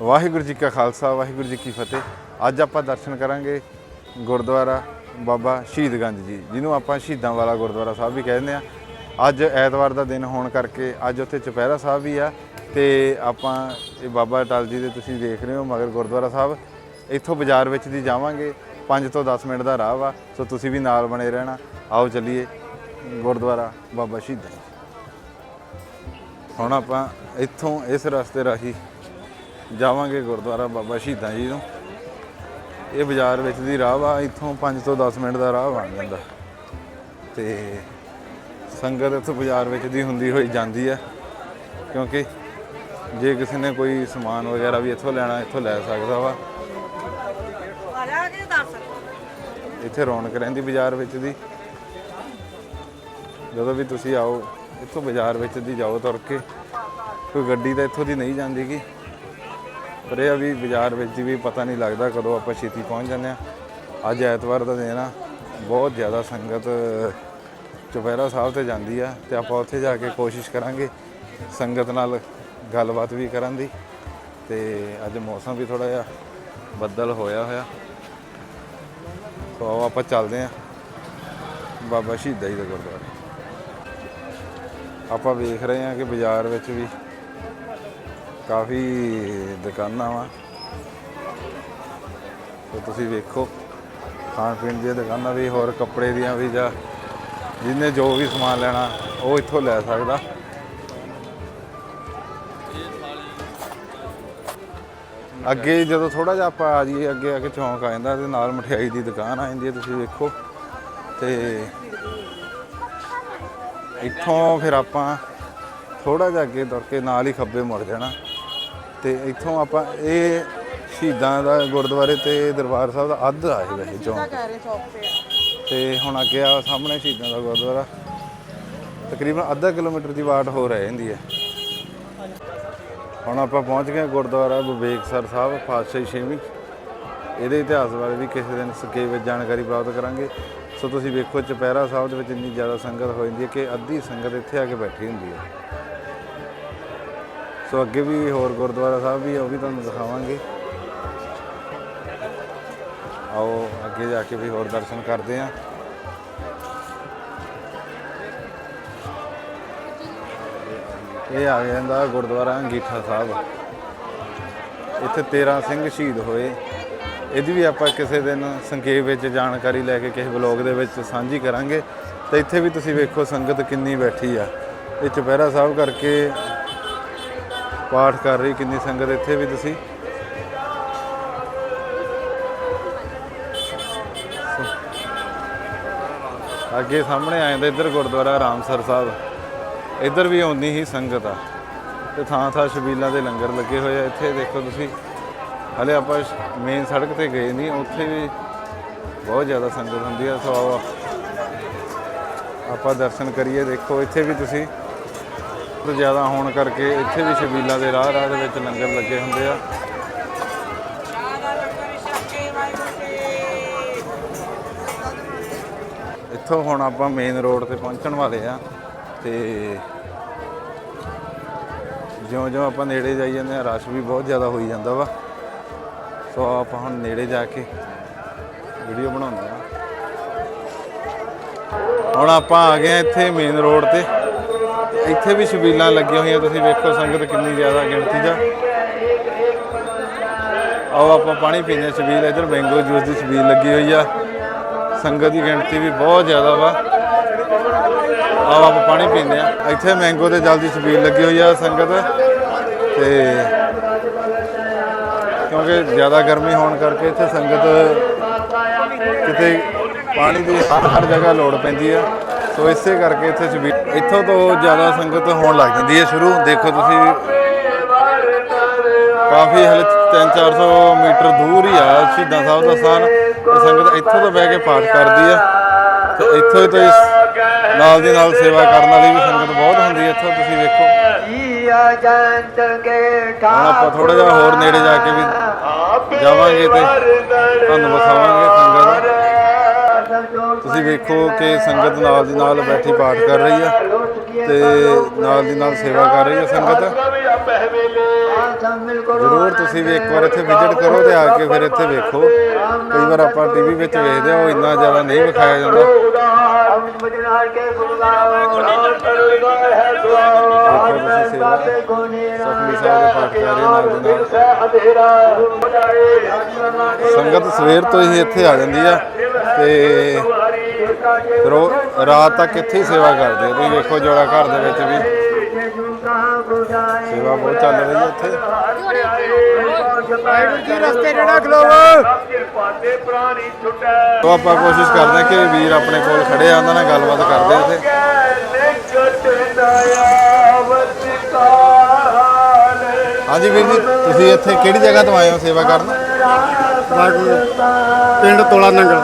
ਵਾਹਿਗੁਰੂ ਜੀ ਕਾ ਖਾਲਸਾ, ਵਾਹਿਗੁਰੂ ਜੀ ਕੀ ਫਤਿਹ। ਅੱਜ ਆਪਾਂ ਦਰਸ਼ਨ ਕਰਾਂਗੇ ਗੁਰਦੁਆਰਾ ਬਾਬਾ ਸ਼ਹੀਦਗੰਜ ਜੀ, ਜਿਹਨੂੰ ਆਪਾਂ ਸ਼ਹੀਦਾਂ ਵਾਲਾ ਗੁਰਦੁਆਰਾ ਸਾਹਿਬ ਵੀ ਕਹਿੰਦੇ ਆ ਅੱਜ ਐਤਵਾਰ ਦਾ ਦਿਨ ਹੋਣ ਕਰਕੇ ਅੱਜ ਉੱਥੇ ਚੁਪਹਿਰਾ ਸਾਹਿਬ ਵੀ ਆ ਤੇ ਆਪਾਂ ਇਹ ਬਾਬਾ ਅਟਲ ਜੀ ਦੇ ਤੁਸੀਂ ਦੇਖ ਰਹੇ ਹੋ ਮਗਰ ਗੁਰਦੁਆਰਾ ਸਾਹਿਬ। ਇੱਥੋਂ ਬਾਜ਼ਾਰ ਵਿੱਚ ਦੀ ਜਾਵਾਂਗੇ 5 ਤੋਂ 10 ਮਿੰਟ ਦਾ ਰਾਹ ਵਾ, ਸੋ ਤੁਸੀਂ ਵੀ ਨਾਲ ਬਣੇ ਰਹਿਣਾ। ਆਓ ਚੱਲੀਏ ਗੁਰਦੁਆਰਾ ਬਾਬਾ ਸ਼ਹੀਦਾਂ ਹੁਣ ਆਪਾਂ ਇੱਥੋਂ ਇਸ ਰਸਤੇ ਰਾਹੀਂ ਜਾਵਾਂਗੇ ਗੁਰਦੁਆਰਾ ਬਾਬਾ ਸ਼ਹੀਦਾਂ ਜੀ ਨੂੰ ਇਹ ਬਾਜ਼ਾਰ ਵਿੱਚ ਦੀ ਰਾਹ ਵਾ, ਇੱਥੋਂ 5 ਤੋਂ 10 ਮਿੰਟ ਦਾ ਰਾਹ ਬਣ ਜਾਂਦਾ। ਤੇ ਸੰਗਤ ਇੱਥੋਂ ਬਾਜ਼ਾਰ ਵਿੱਚ ਦੀ ਹੁੰਦੀ ਹੋਈ ਜਾਂਦੀ ਆ, ਕਿਉਂਕਿ ਜੇ ਕਿਸੇ ਨੇ ਕੋਈ ਸਮਾਨ ਵਗੈਰਾ ਵੀ ਇੱਥੋਂ ਲੈਣਾ, ਇੱਥੋਂ ਲੈ ਸਕਦਾ ਵਾ। ਇੱਥੇ ਰੌਣਕ ਰਹਿੰਦੀ ਬਾਜ਼ਾਰ ਵਿੱਚ ਦੀ। ਜਦੋਂ ਵੀ ਤੁਸੀਂ ਆਓ, ਇੱਥੋਂ ਬਾਜ਼ਾਰ ਵਿੱਚ ਦੀ ਜਾਓ ਤੁਰ ਕੇ। ਕੋਈ ਗੱਡੀ ਤਾਂ ਇੱਥੋਂ ਦੀ ਨਹੀਂ ਜਾਂਦੀ ਗੀ। ਪਰ ਇਹ ਆ ਵੀ ਬਾਜ਼ਾਰ ਵਿੱਚ ਵੀ ਪਤਾ ਨਹੀਂ ਲੱਗਦਾ ਕਦੋਂ ਆਪਾਂ ਛੇਤੀ ਪਹੁੰਚ ਜਾਂਦੇ ਆ ਅੱਜ ਐਤਵਾਰ ਦਾ ਦਿਨ ਆ, ਬਹੁਤ ਜ਼ਿਆਦਾ ਸੰਗਤ ਚੁਪਹਿਰਾ ਸਾਹਿਬ ਤੇ ਜਾਂਦੀ ਆ ਤੇ ਆਪਾਂ ਉੱਥੇ ਜਾ ਕੇ ਕੋਸ਼ਿਸ਼ ਕਰਾਂਗੇ ਸੰਗਤ ਨਾਲ ਗੱਲਬਾਤ ਵੀ ਕਰਨ ਦੀ ਤੇ ਅੱਜ ਮੌਸਮ ਵੀ ਥੋੜਾ ਜਿਹਾ ਬੱਦਲ ਹੋਇਆ ਹੋਇਆ। ਸੋ ਆਪਾਂ ਚੱਲਦੇ ਆਂ ਬਾਬਾ ਸ਼ਹੀਦਾਂ ਜੀ ਦੇ ਗੁਰਦੁਆਰੇ। ਆਪਾਂ ਵੇਖ ਰਹੇ ਹਾਂ ਕਿ ਬਾਜ਼ਾਰ ਵਿੱਚ ਵੀ ਕਾਫੀ ਦੁਕਾਨਾਂ ਵਾ। ਸੋ ਤੁਸੀਂ ਵੇਖੋ, ਖਾਣ ਪੀਣ ਦੀਆਂ ਦੁਕਾਨਾਂ ਵੀ, ਹੋਰ ਕੱਪੜੇ ਦੀਆਂ ਵੀ, ਜਾਂ ਜਿੰਨੇ ਜੋ ਵੀ ਸਮਾਨ ਲੈਣਾ, ਉਹ ਇੱਥੋਂ ਲੈ ਸਕਦਾ। ਅੱਗੇ ਜਦੋਂ ਥੋੜਾ ਜਿਹਾ ਆਪਾਂ ਆ ਜਾਈਏ, ਅੱਗੇ ਆ ਕੇ ਚੌਂਕ ਆ ਜਾਂਦਾ, ਤੇ ਨਾਲ ਮਠਿਆਈ ਦੀ ਦੁਕਾਨ ਆ ਜਾਂਦੀ ਹੈ, ਤੁਸੀਂ ਵੇਖੋ। ਤੇ ਇੱਥੋਂ ਫਿਰ ਆਪਾਂ ਥੋੜਾ ਜਿਹਾ ਅੱਗੇ ਤੁਰ ਕੇ ਨਾਲ ਹੀ ਖੱਬੇ ਮੁੜ ਜਾਣਾ। ਤੇ ਇੱਥੋਂ ਆਪਾਂ ਇਹ ਸ਼ਹੀਦਾਂ ਦਾ ਗੁਰਦੁਆਰੇ ਤੇ ਦਰਬਾਰ ਸਾਹਿਬ ਦਾ ਅੱਧ ਆ ਇਹ ਵੈਸੇ ਚੌਂਕ ਕਹਿ ਰਹੇ ਚੌਕ ਤੇ ਤੇ ਹੁਣ ਅੱਗੇ ਆ ਸਾਹਮਣੇ ਸ਼ਹੀਦਾਂ ਦਾ ਗੁਰਦੁਆਰਾ। ਤਕਰੀਬਨ ਅੱਧਾ ਕਿਲੋਮੀਟਰ ਦੀ ਵਾਟ ਹੋ ਰਹਿ ਜਾਂਦੀ ਹੈ। ਹੁਣ ਆਪਾਂ ਪਹੁੰਚ ਗਏ ਗੁਰਦੁਆਰਾ ਵਿਵੇਕਸਰ ਸਾਹਿਬ ਪਾਤਸ਼ਾਹੀ ਛੇਵੀਂ। ਇਹਦੇ ਇਤਿਹਾਸ ਬਾਰੇ ਵੀ ਕਿਸੇ ਦਿਨ ਸਕੇ ਵਿੱਚ ਜਾਣਕਾਰੀ ਪ੍ਰਾਪਤ ਕਰਾਂਗੇ। ਸੋ ਤੁਸੀਂ ਵੇਖੋ ਚੁਪਹਿਰਾ ਸਾਹਿਬ ਦੇ ਵਿੱਚ ਇੰਨੀ ਜ਼ਿਆਦਾ ਸੰਗਤ ਹੋ ਜਾਂਦੀ ਹੈ ਕਿ ਅੱਧੀ ਸੰਗਤ ਇੱਥੇ ਆ ਕੇ ਬੈਠੀ ਹੁੰਦੀ ਹੈ। ਸੋ ਅੱਗੇ ਵੀ ਹੋਰ ਗੁਰਦੁਆਰਾ ਸਾਹਿਬ ਵੀ ਆ, ਉਹ ਵੀ ਤੁਹਾਨੂੰ ਦਿਖਾਵਾਂਗੇ। ਆਓ ਅੱਗੇ ਜਾ ਕੇ ਵੀ ਹੋਰ ਦਰਸ਼ਨ ਕਰਦੇ ਹਾਂ ਇਹ ਆ ਜਾਂਦਾ ਗੁਰਦੁਆਰਾ ਅੰਗੀਠਾ ਸਾਹਿਬ। ਇੱਥੇ 13 ਸਿੰਘ ਸ਼ਹੀਦ ਹੋਏ। ਇਹਦੀ ਵੀ ਆਪਾਂ ਕਿਸੇ ਦਿਨ ਸੰਖੇਪ ਵਿੱਚ ਜਾਣਕਾਰੀ ਲੈ ਕੇ ਕਿਸੇ ਬਲੌਗ ਦੇ ਵਿੱਚ ਸਾਂਝੀ ਕਰਾਂਗੇ। ਤੇ ਇੱਥੇ ਵੀ ਤੁਸੀਂ ਵੇਖੋ ਸੰਗਤ ਕਿੰਨੀ ਬੈਠੀ ਆ। ਇਹ ਚੁਪਹਿਰਾ ਸਾਹਿਬ ਕਰਕੇ ਪਾਠ ਕਰ ਰਹੀ, ਕਿੰਨੀ ਸੰਗਤ ਇੱਥੇ ਵੀ ਤੁਸੀਂ? ਅੱਗੇ ਸਾਹਮਣੇ ਆ ਜਾਂਦਾ, ਇੱਧਰ ਗੁਰਦੁਆਰਾ ਰਾਮਸਰ ਸਾਹਿਬ। ਇੱਧਰ ਵੀ ਆਉਂਦੀ ਹੀ ਸੰਗਤ ਆ। ਤੇ ਥਾਂ ਥਾਂ ਸ਼ਬੀਲਾਂ ਦੇ ਲੰਗਰ ਲੱਗੇ ਹੋਏ ਆ। ਇੱਥੇ ਦੇਖੋ ਤੁਸੀਂ, ਹਲੇ ਆਪਾਂ ਮੇਨ ਸੜਕ ਤੇ ਗਏ ਨਹੀਂ ਉੱਥੇ ਵੀ ਬਹੁਤ ਜ਼ਿਆਦਾ ਸੰਗਤ ਹੁੰਦੀ ਆ, ਸੋ ਆਪਾਂ ਦਰਸ਼ਨ ਕਰੀਏ, ਦੇਖੋ ਇੱਥੇ ਵੀ ਤੁਸੀਂ। ਬਹੁਤ ਜ਼ਿਆਦਾ ਹੋਣ ਕਰਕੇ ਇੱਥੇ ਵੀ ਛਬੀਲਾਂ ਦੇ ਰਾਹ ਰਾਹ ਦੇ ਵਿੱਚ ਲੰਗਰ ਲੱਗੇ ਹੁੰਦੇ ਆ। ਇੱਥੋਂ ਹੁਣ ਆਪਾਂ ਮੇਨ ਰੋਡ ਤੇ ਪਹੁੰਚਣ ਵਾਲੇ ਆ ਤੇ ਜਿਉਂ-ਜਿਉਂ ਆਪਾਂ ਨੇੜੇ ਜਾਈ ਜਾਂਦੇ ਆ, ਰਸ਼ ਵੀ ਬਹੁਤ ਜ਼ਿਆਦਾ ਹੋਈ ਜਾਂਦਾ ਵਾ। ਸੋ ਆਪਾਂ ਹੁਣ ਨੇੜੇ ਜਾ ਕੇ ਵੀਡੀਓ ਬਣਾਉਂਦੇ ਆ। ਹੁਣ ਆਪਾਂ ਆ ਗਏ ਆ ਇੱਥੇ ਮੇਨ ਰੋਡ ਤੇ। ਇੱਥੇ ਵੀ ਛਬੀਲਾਂ ਲੱਗੀਆਂ ਹੋਈਆਂ, ਤੁਸੀਂ ਵੇਖੋ ਸੰਗਤ ਕਿੰਨੀ ਜ਼ਿਆਦਾ ਗਿਣਤੀ ਦਾ। ਆਓ ਆਪਾਂ ਪਾਣੀ ਪੀਂਦੇ ਹਾਂ ਛਬੀਲ, ਇੱਧਰ ਮੈਂਗੋ ਜੂਸ ਦੀ ਛਬੀਲ ਲੱਗੀ ਹੋਈ ਆ। ਸੰਗਤ ਦੀ ਗਿਣਤੀ ਵੀ ਬਹੁਤ ਜ਼ਿਆਦਾ ਵਾ। ਆਓ ਆਪਾਂ ਪਾਣੀ ਪੀਂਦੇ ਆ ਇੱਥੇ ਮੈਂਗੋ ਤੇ ਜਲ ਦੀ ਛਬੀਲ ਲੱਗੀ ਹੋਈ ਆ ਸੰਗਤ। ਤੇ ਕਿਉਂਕਿ ਜ਼ਿਆਦਾ ਗਰਮੀ ਹੋਣ ਕਰਕੇ ਇੱਥੇ ਸੰਗਤ ਕਿਤੇ ਪਾਣੀ ਦੀ ਹਰ ਹਰ ਜਗ੍ਹਾ ਲੋੜ ਪੈਂਦੀ ਆ। ਸੋ ਇਸੇ ਕਰਕੇ ਇੱਥੇ ਛਬੀਲ ਇੱਥੋਂ ਤੋਂ ਜ਼ਿਆਦਾ ਸੰਗਤ ਹੋਣ ਲੱਗ ਜਾਂਦੀ ਹੈ ਸ਼ੁਰੂ। ਦੇਖੋ ਤੁਸੀਂ ਕਾਫੀ ਹਲੇ 3-400 ਮੀਟਰ ਦੂਰ ਹੀ ਆ ਸ਼ਹੀਦਾਂ ਸਾਹਿਬ ਦਾ ਸਥਾਨ। ਸੰਗਤ ਇੱਥੋਂ ਤੋਂ ਬਹਿ ਕੇ ਪਾਠ ਕਰਦੀ ਆ। ਤੇ ਇੱਥੋਂ ਹੀ ਤੋਂ ਇਸ ਨਾਲ ਦੀ ਨਾਲ ਸੇਵਾ ਕਰਨ ਵਾਲੀ ਵੀ ਸੰਗਤ ਬਹੁਤ ਹੁੰਦੀ ਹੈ। ਇੱਥੋਂ ਤੁਸੀਂ ਵੇਖੋ। ਹੁਣ ਆਪਾਂ ਥੋੜਾ ਜਿਹਾ ਹੋਰ ਨੇੜੇ ਜਾ ਕੇ ਵੀ ਜਾਵਾਂਗੇ ਤੇ ਤੁਹਾਨੂੰ ਵਿਖਾਵਾਂਗੇ ਸੰਗਤ ਤੁਸੀਂ ਵੇਖੋ ਕਿ ਸੰਗਤ ਨਾਲ ਦੀ ਨਾਲ ਬੈਠੀ ਪਾਠ ਕਰ ਰਹੀ ਆ ਤੇ ਨਾਲ ਦੀ ਨਾਲ ਸੇਵਾ ਕਰ ਰਹੀ ਆ ਸੰਗਤ। ਜ਼ਰੂਰ ਤੁਸੀਂ ਵੀ ਇੱਕ ਵਾਰ ਇੱਥੇ ਵਿਜ਼ਿਟ ਕਰੋ ਤੇ ਆ ਕੇ ਫਿਰ ਇੱਥੇ ਵੇਖੋ। ਕਈ ਵਾਰ ਆਪਾਂ ਟੀਵੀ ਵਿੱਚ ਵੇਖਦੇ ਹਾਂ, ਉਹ ਇੰਨਾ ਜ਼ਿਆਦਾ ਨਹੀਂ ਵਿਖਾਇਆ ਜਾਂਦਾ। ਸੁਖਮਨੀ ਸੰਗਤ ਸਵੇਰ ਤੋਂ ਹੀ ਇੱਥੇ ਆ ਜਾਂਦੀ ਆ ਤੇ ਫਿਰ ਉਹ ਰਾਤ ਤੱਕ ਇੱਥੇ ਹੀ ਸੇਵਾ ਕਰਦੇ ਆ। ਤੁਸੀਂ ਵੇਖੋ ਜੋੜਾ ਘਰ ਦੇ ਵਿੱਚ ਵੀ। ਸੇਵਾ ਬਹੁਤ ਚੱਲ ਰਹੀ ਹੈ ਇੱਥੇ। ਜੀ ਰਸਤੇ ਜਿਹੜਾ ਖਲੋਵ ਤੋਂ ਆਪਾਂ ਕੋਸ਼ਿਸ਼ ਕਰਦੇ ਹਾਂ ਕਿ ਵੀਰ ਆਪਣੇ ਕੋਲ ਖੜੇ ਆ ਉਹਨਾਂ ਨਾਲ ਗੱਲਬਾਤ ਕਰਦੇ ਆ ਇੱਥੇ। ਹਾਂਜੀ ਵੀਰ ਜੀ ਤੁਸੀਂ ਇੱਥੇ ਕਿਹੜੀ ਜਗ੍ਹਾ ਤੋਂ ਆਏ ਹੋ ਸੇਵਾ ਕਰਨ? ਪਿੰਡ ਤੋਲਾ ਨੰਗਲ।